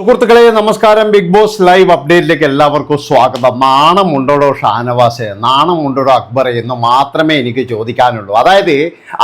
സുഹൃത്തുക്കളെ നമസ്കാരം. Big boss live അപ്ഡേറ്റിലേക്ക് എല്ലാവർക്കും സ്വാഗതം. നാണം ഉണ്ടോടോ ഷാനവാസ്? നാണം ഉണ്ടോടോ അക്ബർ എന്ന് മാത്രമേ എനിക്ക് ചോദിക്കാനുള്ളൂ. അതായത്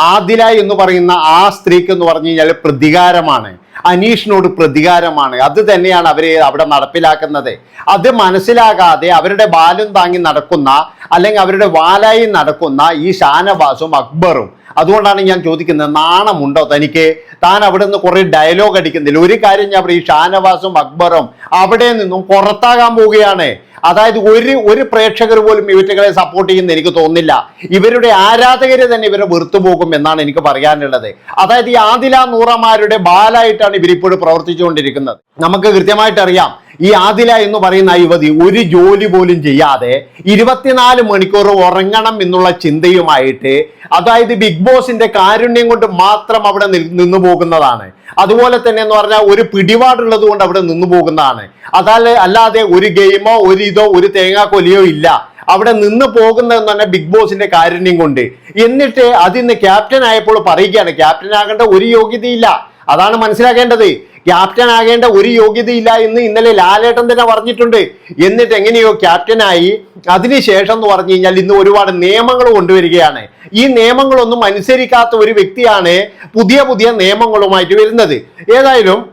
ആദില എന്ന് പറയുന്ന ആ സ്ത്രീക്ക് എന്ന് പറഞ്ഞു കഴിഞ്ഞാൽ പ്രതികാരമാണ്. അനീഷിനോട് പ്രതികാരമാണ്. അത് തന്നെയാണ് അവരെ അവിടെ നടപ്പിലാക്കുന്നത്. അത് മനസ്സിലാകാതെ അവരുടെ ബാലും താങ്ങി നടക്കുന്ന അല്ലെങ്കിൽ അവരുടെ വാലായി നടക്കുന്ന ഈ ഷാനവാസും അക്ബറും. അതുകൊണ്ടാണ് ഞാൻ ചോദിക്കുന്നത് നാണമുണ്ടോ തനിക്ക്? താൻ അവിടെ നിന്ന് കുറെ ഡയലോഗ് അടിക്കുന്നില്ല. ഒരു കാര്യം ഞാൻ പറയും ഈ ഷാനവാസും അക്ബറും അവിടെ നിന്നും പുറത്താകാൻ പോവുകയാണ്. അതായത് ഒരു ഒരു പ്രേക്ഷകർ പോലും ഇവറ്റുകളെ സപ്പോർട്ട് ചെയ്യുന്ന എനിക്ക് തോന്നുന്നില്ല. ഇവരുടെ ആരാധകരെ തന്നെ ഇവരെ വെറുത്തുപോകും എന്നാണ് എനിക്ക് പറയാനുള്ളത്. അതായത് ഈ ആദില നൂറമാരുടെ ബാലായിട്ടാണ് ഇവരിപ്പോഴും പ്രവർത്തിച്ചുകൊണ്ടിരിക്കുന്നത്. നമുക്ക് കൃത്യമായിട്ട് അറിയാം. ഈ ആദില എന്ന് പറയുന്ന യുവതി ഒരു ജോലി പോലും ചെയ്യാതെ ഇരുപത്തിനാല് മണിക്കൂർ ഉറങ്ങണം എന്നുള്ള ചിന്തയുമായിട്ട് അതായത് ബിഗ് ബോസിന്റെ കാരുണ്യം കൊണ്ട് മാത്രം അവിടെ നിന്നു പോകുന്നതാണ്. അതുപോലെ തന്നെ എന്ന് പറഞ്ഞാൽ ഒരു പിടിപാടുള്ളത് കൊണ്ട് അവിടെ നിന്നു പോകുന്നതാണ്. അതല്ല അല്ലാതെ ഒരു ഗെയിമോ ഒരു ഇതോ ഒരു തേങ്ങാക്കൊലിയോ ഇല്ല. അവിടെ നിന്ന് പോകുന്നതെന്ന് പറഞ്ഞാൽ ബിഗ് ബോസിന്റെ കാരുണ്യം കൊണ്ട്. എന്നിട്ട് അതിന്ന് ക്യാപ്റ്റൻ ആയപ്പോൾ പറയുകയാണ് ക്യാപ്റ്റൻ ആകേണ്ട ഒരു യോഗ്യതയില്ല. അതാണ് മനസ്സിലാക്കേണ്ടത്. ക്യാപ്റ്റൻ ആകേണ്ട ഒരു യോഗ്യതയില്ല എന്ന് ഇന്നലെ ലാലേട്ടൻ തന്നെ പറഞ്ഞിട്ടുണ്ട്. എന്നിട്ട് എങ്ങനെയോ ക്യാപ്റ്റനായി. അതിനുശേഷം എന്ന് പറഞ്ഞു കഴിഞ്ഞാൽ ഇന്ന് ഒരുപാട് നിയമങ്ങൾ കൊണ്ടുവരികയാണ്. ഈ നിയമങ്ങളൊന്നും അനുസരിക്കാത്ത ഒരു വ്യക്തിയാണ് പുതിയ പുതിയ നിയമങ്ങളുമായിട്ട് വരുന്നത്. ഏതായാലും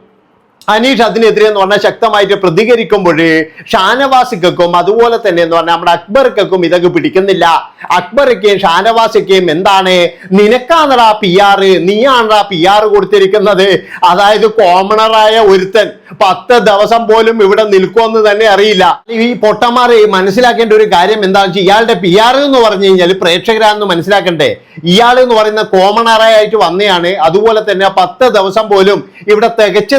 അനീഷ് അതിനെതിരെ എന്ന് പറഞ്ഞാൽ ശക്തമായിട്ട് പ്രതികരിക്കുമ്പോൾ ഷാനവാസിക്കും അതുപോലെ തന്നെ എന്ന് പറഞ്ഞാൽ നമ്മുടെ അക്ബർക്കും ഇതൊക്കെ പിടിക്കുന്നില്ല. അക്ബറൊക്കെയും ഷാനവാസിക്കും എന്താണ്? നിനക്കാണടാ പി ആർ നീയാണടാ പി ആർ കൊടുത്തിരിക്കുന്നത്. അതായത് കോമണറായ ഒരുത്തൻ പത്ത് ദിവസം പോലും ഇവിടെ നിൽക്കുമെന്ന് തന്നെ അറിയില്ല. ഈ പൊട്ടന്മാരെ മനസ്സിലാക്കേണ്ട ഒരു കാര്യം എന്താണെന്ന് വെച്ചാൽ ഇയാളുടെ പി ആർ എന്ന് പറഞ്ഞു കഴിഞ്ഞാൽ പ്രേക്ഷകരാണെന്ന് മനസ്സിലാക്കണ്ടേ. ഇയാൾ എന്ന് പറയുന്ന കോമണറായിട്ട് വന്നെയാണ്. അതുപോലെ തന്നെ പത്ത് ദിവസം പോലും ഇവിടെ തികച്ചു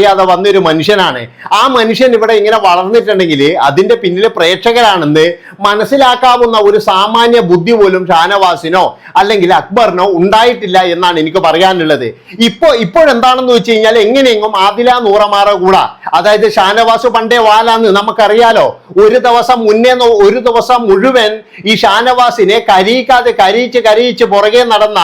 നിൽക്കുമെന്നറിയാതെ വന്നൊരു മനുഷ്യനാണ്. ആ മനുഷ്യൻ ഇവിടെ ഇങ്ങനെ വളർന്നിട്ടുണ്ടെങ്കിൽ അതിന്റെ പിന്നിൽ പ്രേക്ഷകരാണെന്ന് മനസ്സിലാക്കാവുന്ന ഒരു സാമാന്യ ബുദ്ധി പോലും ഷാനവാസിനോ അല്ലെങ്കിൽ അക്ബറിനോ ഉണ്ടായിട്ടില്ല എന്നാണ് എനിക്ക് പറയാനുള്ളത്. ഇപ്പോ ഇപ്പോഴെന്താണെന്ന് വെച്ച് കഴിഞ്ഞാൽ എങ്ങനെയെങ്കിലും ആദില നൂറമാറ കൂടാ. അതായത് ഷാനവാസ് പണ്ടേ വാലാന്ന് നമുക്കറിയാലോ. ഒരു ദിവസം മുന്നേ ഒരു ദിവസം മുഴുവൻ ഈ ഷാനവാസിനെ കരയിക്കാതെ കരയിച്ച് കരയിച്ച് പുറകെ നടന്ന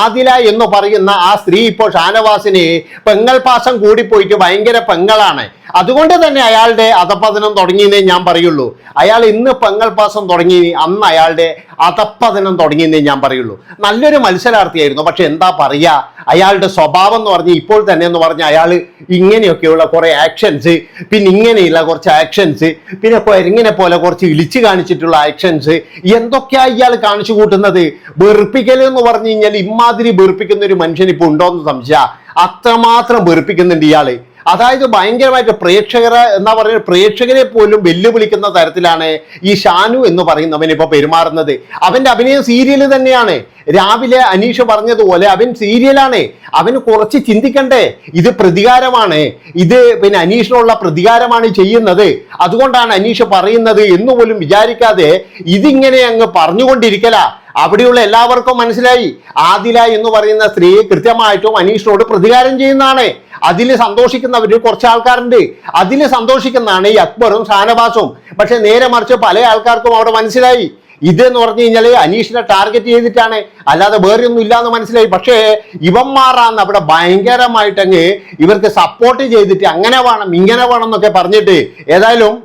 ആദില എന്ന് പറയുന്ന ആ സ്ത്രീ ഇപ്പോൾ ഷാനവാസിനെ പെങ്ങൾ പാസം കൂടിപ്പോയിട്ട് ഭയങ്കര പെങ്ങളാണ്. അതുകൊണ്ട് തന്നെ അയാളുടെ അധപ്പതനം തുടങ്ങിയെന്നേ ഞാൻ പറയുള്ളൂ. അയാൾ ഇന്ന് പെങ്ങൾ പാസം തുടങ്ങി അന്ന് അയാളുടെ അധപ്പതനം തുടങ്ങിയെന്നേ ഞാൻ പറയുള്ളൂ. നല്ലൊരു മത്സരാർത്ഥിയായിരുന്നു പക്ഷെ എന്താ പറയുക അയാളുടെ സ്വഭാവം എന്ന് പറഞ്ഞ് ഇപ്പോൾ തന്നെ എന്ന് പറഞ്ഞാൽ അയാൾ ഇങ്ങനെയൊക്കെയുള്ള കുറെ ആക്ഷൻസ് പിന്നെ ഇങ്ങനെയുള്ള കുറച്ച് ആക്ഷൻസ് പിന്നെ ഇങ്ങനെ പോലെ കുറച്ച് ഇളിച്ച് കാണിച്ചിട്ടുള്ള ആക്ഷൻസ് എന്തൊക്കെയാ ഇയാൾ കാണിച്ചു കൂട്ടുന്നത്? വെറുപ്പിക്കൽ എന്ന് പറഞ്ഞു കഴിഞ്ഞാൽ ഇമാതിരി വെറുപ്പിക്കുന്ന ഒരു മനുഷ്യൻ ഇപ്പോൾ ഉണ്ടോ എന്ന് സംശയ. അത്രമാത്രം വെറുപ്പിക്കുന്നുണ്ട് ഇയാൾ. അതായത് ഭയങ്കരമായിട്ട് പ്രേക്ഷകരെ എന്താ പറയുക പ്രേക്ഷകരെ പോലും വെല്ലുവിളിക്കുന്ന തരത്തിലാണ് ഈ ഷാനു എന്ന് പറയുന്നവൻ ഇപ്പൊ പെരുമാറുന്നത്. അവന്റെ അഭിനയം സീരിയൽ തന്നെയാണ്. രാവിലെ അനീഷ് പറഞ്ഞതുപോലെ അവൻ സീരിയലാണ് അവന് കുറച്ച് ചിന്തിക്കണ്ടേ ഇത് പ്രതികാരമാണ്. ഇത് പിന്നെ അനീഷിനുള്ള പ്രതികാരമാണ് ചെയ്യുന്നത്. അതുകൊണ്ടാണ് അനീഷ് പറയുന്നത് എന്ന് പോലും വിചാരിക്കാതെ ഇതിങ്ങനെ അങ്ങ് പറഞ്ഞുകൊണ്ടിരിക്കല. അവിടെയുള്ള എല്ലാവർക്കും മനസ്സിലായി. ആദില എന്ന് പറയുന്ന സ്ത്രീ കൃത്യമായിട്ടും അനീഷിനോട് പ്രതികാരം ചെയ്യുന്നതാണ്. അതിൽ സന്തോഷിക്കുന്നവർ കുറച്ച് ആൾക്കാരുണ്ട്. അതിൽ സന്തോഷിക്കുന്നതാണ് ഈ അക്ബറും ഷാനവാസും. പക്ഷെ നേരെ മറിച്ച് പല ആൾക്കാർക്കും അവിടെ മനസ്സിലായി. ഇത് എന്ന് പറഞ്ഞു കഴിഞ്ഞാൽ അനീഷിനെ ടാർഗറ്റ് ചെയ്തിട്ടാണ്. അല്ലാതെ വേറെ ഒന്നും ഇല്ലാന്ന് മനസ്സിലായി. പക്ഷേ ഇവന്മാറാന്ന് അവിടെ ഭയങ്കരമായിട്ടങ്ങ് ഇവർക്ക് സപ്പോർട്ട് ചെയ്തിട്ട് അങ്ങനെ വേണം ഇങ്ങനെ വേണം എന്നൊക്കെ പറഞ്ഞിട്ട് ഏതായാലും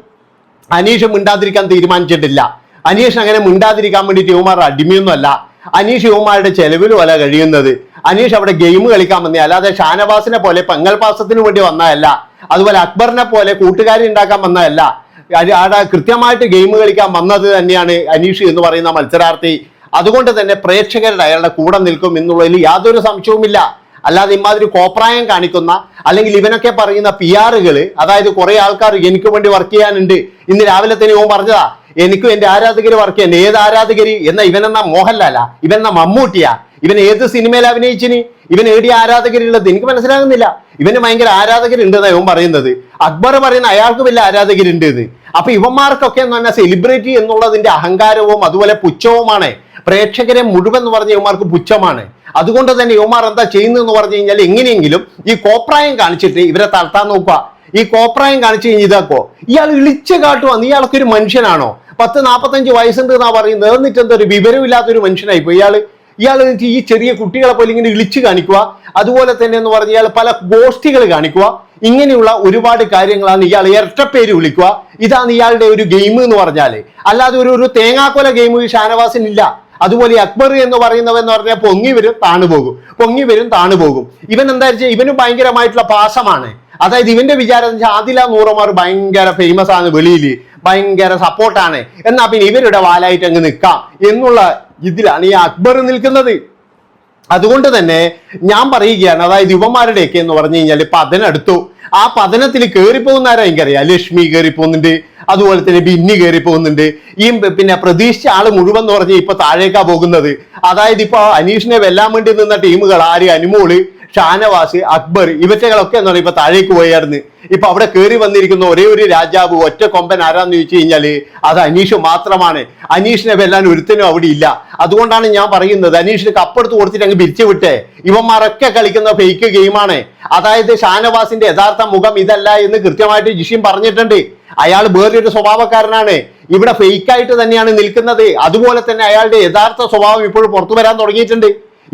അനീഷ് മിണ്ടാതിരിക്കാൻ തീരുമാനിച്ചിട്ടില്ല. അനീഷ് അങ്ങനെ മിണ്ടാതിരിക്കാൻ വേണ്ടിയിട്ട് യുവമാർ അടിമയൊന്നുമല്ല. അനീഷ് യുവമാരുടെ ചെലവിലും അല്ല കഴിയുന്നത്. അനീഷ് അവിടെ ഗെയിം കളിക്കാൻ വന്നേ. അല്ലാതെ ഷാനവാസിനെ പോലെ പെങ്ങൽ പാസത്തിന് വേണ്ടി വന്നതല്ല. അതുപോലെ അക്ബറിനെ പോലെ കൂട്ടുകാരി ഉണ്ടാക്കാൻ വന്നതല്ല. അവിടെ കൃത്യമായിട്ട് ഗെയിം കളിക്കാൻ വന്നത് തന്നെയാണ് അനീഷ് എന്ന് പറയുന്ന മത്സരാർത്ഥി. അതുകൊണ്ട് തന്നെ പ്രേക്ഷകരുടെ അയാളുടെ കൂടെ നിൽക്കും എന്നുള്ളതിൽ യാതൊരു സംശയവുമില്ല. അല്ലാതെ ഇമാതിരി കോപ്രായം കാണിക്കുന്ന അല്ലെങ്കിൽ ഇവനൊക്കെ പറയുന്ന പി ആറുകൾ അതായത് കുറെ ആൾക്കാർ എനിക്ക് വേണ്ടി വർക്ക് ചെയ്യാനുണ്ട്. ഇന്ന് രാവിലെ തന്നെ ഓൻ പറഞ്ഞതാ എനിക്കും എന്റെ ആരാധകര് വർക്ക് ചെയ്യാൻ ഏത് ആരാധകര്? എന്ന ഇവനെന്ന മോഹൻലാലാ ഇവനെന്ന മമ്മൂട്ടിയാ. ഇവൻ ഏത് സിനിമയിൽ അഭിനയിച്ചിനി ഇവൻ ഏടി ആരാധകരുള്ളത് എനിക്ക് മനസ്സിലാകുന്നില്ല. ഇവന് ഭയങ്കര ആരാധകരുണ്ടെന്ന് ഇവൻ പറയുന്നത്. അക്ബർ പറയുന്ന അയാൾക്ക് വലിയ ആരാധകരുണ്ട് ഇത് അപ്പൊ ഇവന്മാർക്കൊക്കെ എന്ന് പറഞ്ഞാൽ സെലിബ്രിറ്റി എന്നുള്ളതിന്റെ അഹങ്കാരവും അതുപോലെ പുച്ഛവുമാണ്. പ്രേക്ഷകരെ മുഴുവൻ എന്ന് പറഞ്ഞ ഇവന്മാർക്ക് പുച്ഛമാണ്. അതുകൊണ്ട് തന്നെ ഇവന്മാർ എന്താ ചെയ്യുന്നതെന്ന് പറഞ്ഞു കഴിഞ്ഞാൽ എങ്ങനെയെങ്കിലും ഈ കോപ്രായം കാണിച്ചിട്ട് ഇവരെ തളർത്താൻ നോക്കുക. ഈ കോപ്രായം കാണിച്ചു കഴിഞ്ഞിതാക്കോ ഇയാൾ ഇളിച്ചു കാട്ടുവാന്ന് ഇയാൾക്ക് ഒരു മനുഷ്യനാണോ? പത്ത് നാൽപ്പത്തഞ്ച് വയസ്സുണ്ട് എന്നാ പറയുന്നത്. എന്നിട്ട് എന്തൊരു വിവരമില്ലാത്തൊരു മനുഷ്യനായിപ്പോ ഇയാൾ. ഇയാൾ ഈ ചെറിയ കുട്ടികളെ പോലെ ഇങ്ങനെ ഇളിച്ചു കാണിക്കുക അതുപോലെ തന്നെ എന്ന് പറഞ്ഞാൽ പല ഗോഷ്ഠികൾ കാണിക്കുക ഇങ്ങനെയുള്ള ഒരുപാട് കാര്യങ്ങളാണ് ഇയാൾ ഇരട്ടപ്പേര് വിളിക്കുക. ഇതാണ് ഇയാളുടെ ഒരു ഗെയിം എന്ന് പറഞ്ഞാൽ അല്ലാതെ ഒരു ഒരു തേങ്ങാക്കൊല ഗെയിം ഈ ഷാനവാസിനില്ല. അതുപോലെ അക്ബർ എന്ന് പറയുന്നവൻ എന്ന് പറഞ്ഞാൽ പൊങ്ങി വരും താണു പോകും. പൊങ്ങി വരും താണു പോകും. ഇവൻ എന്താ വെച്ചാൽ ഇവന് ഭയങ്കരമായിട്ടുള്ള പാസമാണ് അതായത് ഇവന്റെ വിചാരം എന്ന് വെച്ചാൽ ആദില നൂറമാർ ഭയങ്കര ഫേമസ് ആണ് വെളിയിൽ ഭയങ്കര സപ്പോർട്ടാണ് എന്നാ പിന്നെ ഇവരുടെ വാലായിട്ട് അങ്ങ് നിൽക്കാം എന്നുള്ള ഇതിലാണ് ഈ അക്ബർ നിൽക്കുന്നത്. അതുകൊണ്ട് തന്നെ ഞാൻ പറയുകയാണ് അതായത് യുവന്മാരുടെയൊക്കെ എന്ന് പറഞ്ഞു കഴിഞ്ഞാൽ പതനെടുത്തു ആ പതനത്തിൽ കയറിപ്പോകുന്ന ആരാ എനിക്കറിയാം? ലക്ഷ്മി കയറി പോകുന്നുണ്ട് അതുപോലെ തന്നെ ബിന്നി കയറി പോകുന്നുണ്ട് ഈ പിന്നെ പ്രതീക്ഷിച്ച ആൾ മുഴുവൻ എന്ന് പറഞ്ഞാൽ ഇപ്പൊ താഴേക്കാ പോകുന്നത്. അതായത് ഇപ്പൊ അനീഷിനെ വെല്ലാൻ വേണ്ടി നിന്ന ടീമുകൾ ആര്? അനുമോൾ. ഷാനവാസ് അക്ബർ ഇവറ്റകളൊക്കെ എന്ന് പറയുമ്പോൾ താഴേക്ക് പോയായിരുന്നു. ഇപ്പൊ അവിടെ കയറി വന്നിരിക്കുന്ന ഒരേ ഒരു രാജാവ് ഒറ്റ കൊമ്പൻ ആരാന്ന് ചോദിച്ചു കഴിഞ്ഞാൽ അത് അനീഷ് മാത്രമാണ്. അനീഷിനെ വെല്ലാൻ ഒരുത്തനും അവിടെ ഇല്ല. അതുകൊണ്ടാണ് ഞാൻ പറയുന്നത് അനീഷിന് കപ്പെടുത്ത് കൊടുത്തിട്ട് അങ്ങ് പിരിച്ചു വിട്ടേ. ഇവന്മാരൊക്കെ കളിക്കുന്ന ഫേക്ക് ഗെയിമാണ് അതായത് ഷാനവാസിന്റെ യഥാർത്ഥ മുഖം ഇതല്ല എന്ന് കൃത്യമായിട്ട് ജിഷിം പറഞ്ഞിട്ടുണ്ട്. അയാൾ വേറൊരു സ്വഭാവക്കാരനാണ്. ഇവിടെ ഫേക്ക് ആയിട്ട് തന്നെയാണ് നിൽക്കുന്നത്. അതുപോലെ തന്നെ അയാളുടെ യഥാർത്ഥ സ്വഭാവം ഇപ്പോഴും പുറത്തു വരാൻ തുടങ്ങിയിട്ടുണ്ട്.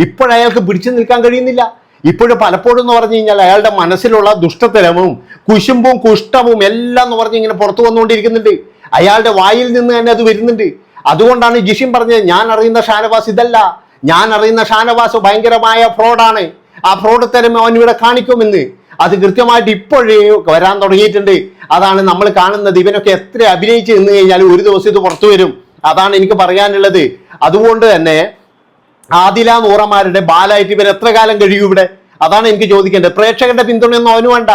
ഇപ്പോഴയാൾക്ക് പിടിച്ചു നിൽക്കാൻ കഴിയുന്നില്ല. ഇപ്പോഴും പലപ്പോഴും എന്ന് പറഞ്ഞു കഴിഞ്ഞാൽ അയാളുടെ മനസ്സിലുള്ള ദുഷ്ടത്തരവും കുശുമ്പും കുഷ്ടവും എല്ലാം എന്ന് പറഞ്ഞ് ഇങ്ങനെ പുറത്തു വന്നുകൊണ്ടിരിക്കുന്നുണ്ട്. അയാളുടെ വായിൽ നിന്ന് തന്നെ അത് വരുന്നുണ്ട്. അതുകൊണ്ടാണ് ജിഷിൻ പറഞ്ഞത് ഞാൻ അറിയുന്ന ഷാനവാസ് ഇതല്ല. ഞാൻ അറിയുന്ന ഷാനവാസ് ഭയങ്കരമായ ഫ്രോഡാണ്. ആ ഫ്രോഡ് തരം അവൻ ഇവിടെ കാണിക്കുമെന്ന്. അത് കൃത്യമായിട്ട് ഇപ്പോഴേ വരാൻ തുടങ്ങിയിട്ടുണ്ട്. അതാണ് നമ്മൾ കാണുന്നത്. ഇവനൊക്കെ എത്ര അഭിനയിച്ച് നിന്ന് കഴിഞ്ഞാൽ ഒരു ദിവസം ഇത് പുറത്തു വരും. അതാണ് എനിക്ക് പറയാനുള്ളത്. അതുകൊണ്ട് തന്നെ ആദില നൂറമാരുടെ ബാലായിട്ട് ഇവൻ എത്ര കാലം കഴിയും ഇവിടെ? അതാണ് എനിക്ക് ചോദിക്കേണ്ടത്. പ്രേക്ഷകന്റെ പിന്തുണയൊന്നും അവന് വേണ്ട.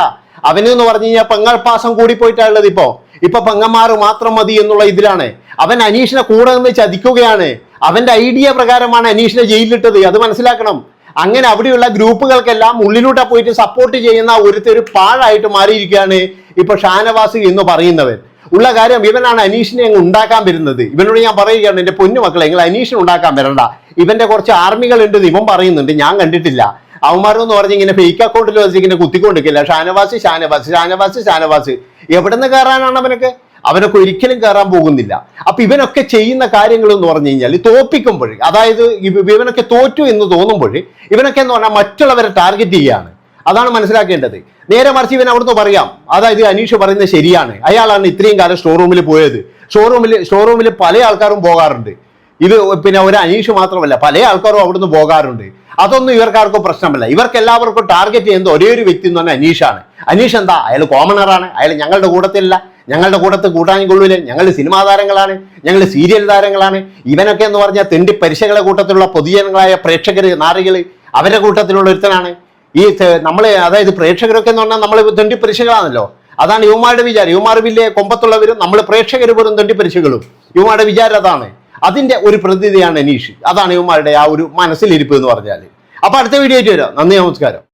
അവന് എന്ന് പറഞ്ഞു കഴിഞ്ഞാൽ പെങ്ങൾ പാസം കൂടി പോയിട്ടാണുള്ളത് ഇപ്പോ. ഇപ്പൊ പെങ്ങന്മാർ മാത്രം മതി എന്നുള്ള ഇതിലാണ്. അവൻ അനീഷിനെ കൂടെ നിന്ന് ചതിക്കുകയാണ്. അവന്റെ ഐഡിയ പ്രകാരമാണ് അനീഷിനെ ജയിലിലിട്ടത്. അത് മനസ്സിലാക്കണം. അങ്ങനെ അവിടെയുള്ള ഗ്രൂപ്പുകൾക്കെല്ലാം ഉള്ളിലൂടെ പോയിട്ട് സപ്പോർട്ട് ചെയ്യുന്ന ഒരുത്തൊരു പാഴായിട്ട് മാറിയിരിക്കുകയാണ് ഇപ്പൊ ഷാനവാസ് എന്ന് പറയുന്നവൻ. ഉള്ള കാര്യം ഇവനാണ് അനീഷിനെ അങ്ങ് ഉണ്ടാക്കാൻ വരുന്നത്. ഇവനോട് ഞാൻ പറയുകയാണ് എന്റെ പൊന്നു മക്കളെ നിങ്ങൾ അനീഷിനെ ഉണ്ടാക്കാൻ വരണ്ട. ഇവന്റെ കുറച്ച് ആർമികൾ ഉണ്ട് ഇവൻ പറയുന്നുണ്ട്. ഞാൻ കണ്ടിട്ടില്ല. അവന്മാരെന്ന് പറഞ്ഞ് ഇങ്ങനെ ഫേക്ക് അക്കൗണ്ടിൽ വെച്ച് ഇങ്ങനെ കുത്തിക്കൊണ്ടിരിക്കില്ല. ഷാനവാസ് ഷാനവാസ് ഷാനവാസ് ഷാനവാസ്. എവിടെ നിന്ന് കയറാനാണ് അവനൊക്കെ? അവനൊക്കെ ഒരിക്കലും കയറാൻ പോകുന്നില്ല. അപ്പൊ ഇവനൊക്കെ ചെയ്യുന്ന കാര്യങ്ങൾ എന്ന് പറഞ്ഞു കഴിഞ്ഞാൽ തോപ്പിക്കുമ്പോൾ അതായത് ഇവനൊക്കെ തോറ്റു എന്ന് തോന്നുമ്പോൾ ഇവനൊക്കെ എന്ന് പറഞ്ഞാൽ മറ്റുള്ളവരെ ടാർഗറ്റ് ചെയ്യാണ്. അതാണ് മനസ്സിലാക്കേണ്ടത്. നേരെ മറിച്ച് ഇവൻ അവിടുന്ന് പറയാം. അതായത് അനീഷ് പറയുന്നത് ശരിയാണ്. അയാളാണ് ഇത്രയും കാലം ഷോറൂമിൽ റൂമിൽ പോയത്. ഷോറൂമിൽ ഷോറൂമിൽ പല ആൾക്കാരും പോകാറുണ്ട്. ഇത് പിന്നെ ഒരു അനീഷ് മാത്രമല്ല പല ആൾക്കാരും അവിടുന്ന് പോകാറുണ്ട്. അതൊന്നും ഇവർക്കാർക്കും പ്രശ്നമല്ല. ഇവർക്ക് എല്ലാവർക്കും ടാർഗറ്റ് ചെയ്യുന്ന ഒരേ ഒരു വ്യക്തി എന്ന് പറഞ്ഞാൽ അനീഷാണ്. അനീഷ് എന്താ? അയാൾ കോമണറാണ് അയാൾ ഞങ്ങളുടെ കൂട്ടത്തിലല്ല. ഞങ്ങളുടെ കൂട്ടത്തിൽ കൂട്ടാൻ കൊള്ളൂല ഞങ്ങൾ സിനിമാ താരങ്ങളാണ്. ഞങ്ങൾ സീരിയൽ താരങ്ങളാണ്. ഇവനൊക്കെ എന്ന് പറഞ്ഞാൽ തെണ്ടി പരിശകളെ കൂട്ടത്തിലുള്ള പൊതുജനങ്ങളായ പ്രേക്ഷകർ നാറികൾ അവരുടെ കൂട്ടത്തിലുള്ള ഒരുത്തനാണ്. ഈ നമ്മൾ അതായത് പ്രേക്ഷകരൊക്കെ എന്ന് പറഞ്ഞാൽ നമ്മൾ തെണ്ടി പരിശകളാണല്ലോ അതാണ് യുവമാരുടെ വിചാരം. യുവമാർ വലിയ കൊമ്പത്തുള്ളവരും നമ്മൾ പ്രേക്ഷകർ പോലും തെണ്ടി പരിശകളും യുവമാരുടെ വിചാരം അതാണ്. അതിന്റെ ഒരു പ്രതിനിധിയാണ് അനീഷ്. അതാണ് ഇവന്മാരുടെ ആ ഒരു മനസ്സിലിരിപ്പ് എന്ന് പറഞ്ഞാൽ അപ്പോൾ അടുത്ത വീഡിയോ ആയിട്ട് വരാം. നന്ദി നമസ്കാരം.